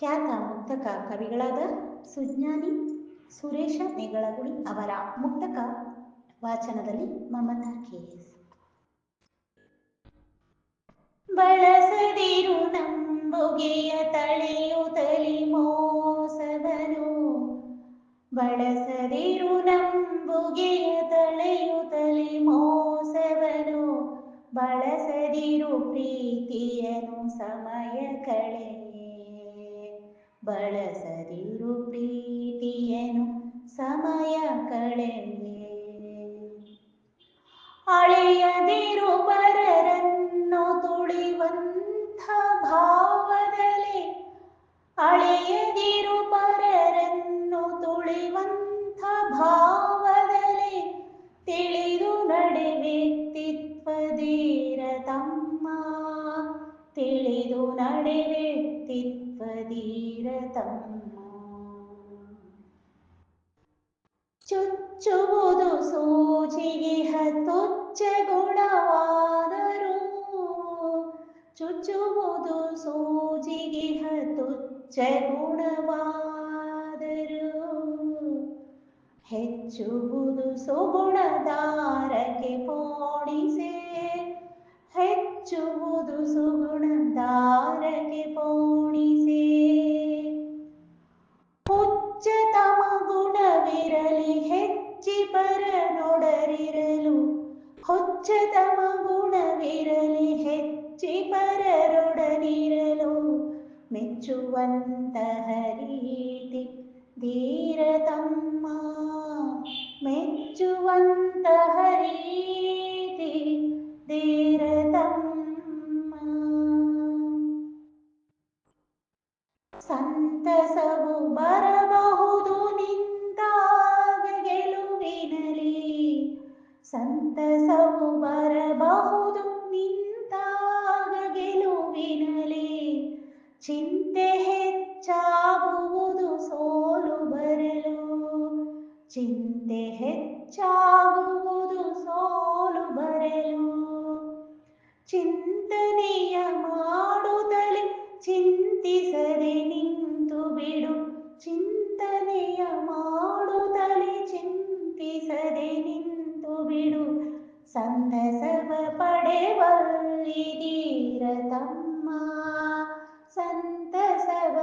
ಖ್ಯಾತ ಮುಕ್ತಕ ಕವಿಗಳಾದ ಸುಜ್ಞಾನಿ, ಸುರೇಶ ನೆಗಳಗುಳಿ ಅವರ ಮುಕ್ತಕ ವಾಚನದಲ್ಲಿ ಮಮತಾ ಕೆಎಸ್ ಬಳಸದಿರು ನಂಬುಗೆಯ ತಲಿ ಮೋಸವನು ಬಳಸದಿರು ನಂಬುಗೆಯ ತಳೆಯುತ್ತಲಿ ಮೋಸವನು ಬಳಸದಿರು ಪ್ರೀತಿಯನು ಸಮಯ ಕಳೆ ಬಳಸದಿರು ಪ್ರೀತಿಯನು ಸಮಯ ಕಳೆಯೇ. ಅಳೆಯದಿರು ಪರರನ್ನು ತುಳಿವಂಥ ಭಾವದಲ್ಲಿ ಅಳೆಯದಿರು ಪರರನ್ನು ತುಳಿವಂಥ ಭಾವದಲ್ಲಿ ತಿಳಿದು ನಡೆ ವ್ಯಕ್ತಿತ್ವದೀರ ತಮ್ಮ ತಿಳಿದು ನಡೆ ವ್ಯಕ್ತಿತ್ವದೀರ ತಮ್ಮ ಚುಚ್ಚುವುದು ಸೂಜಿಗೆ ಹತ್ತುಚ್ಚ ಗುಣವಾದರೂ ಚುಚ್ಚುವುದು ಸೂಜಿಗೆ ಹತ್ತುಚ್ಚ ಗುಣವಾದರೂ ಹೆಚ್ಚುವುದು ಸುಗುಣದಾರಕ್ಕೆ ಪೋಣಿಸೆ ಹೆಚ್ಚುವುದು ಸುಗುಣದಾರಕ್ಕೆ ಪೋಣಿಸೆ ಗುಣವಿರಲಿ ಹೆಚ್ಚಿ ಪರನೊಡರಿರಲು ಹುಚ್ಚತಮ ಗುಣವಿರಲಿ ಹೆಚ್ಚಿ ಪರರೊಡನಿರಲು ಮೆಚ್ಚುವಂತ ರೀತಿ ಧೀರ ತಮ್ಮ. ಮೆಚ್ಚುವಂತಹ ರೀತಿ ಧೀರ ತಮ್ಮ. ಸಂತಸವು ಬರಬಹುದು ಚಿಂತೆ ಹೆಚ್ಚಾಗುವುದು ಸೋಲು ಬರಲು ಚಿಂತನೆಯ ಮಾಡುತ್ತಲೇ ಚಿಂತಿಸದೆ ನಿಂತು ಬಿಡು ಚಿಂತನೆಯ ಮಾಡುತ್ತಲೇ ಚಿಂತಿಸದೆ ನಿಂತು ಬಿಡು ಸಂತಸವ ಪಡೆವಲ್ಲಿದೀರ ತಮ್ಮ ಸಂತಸವ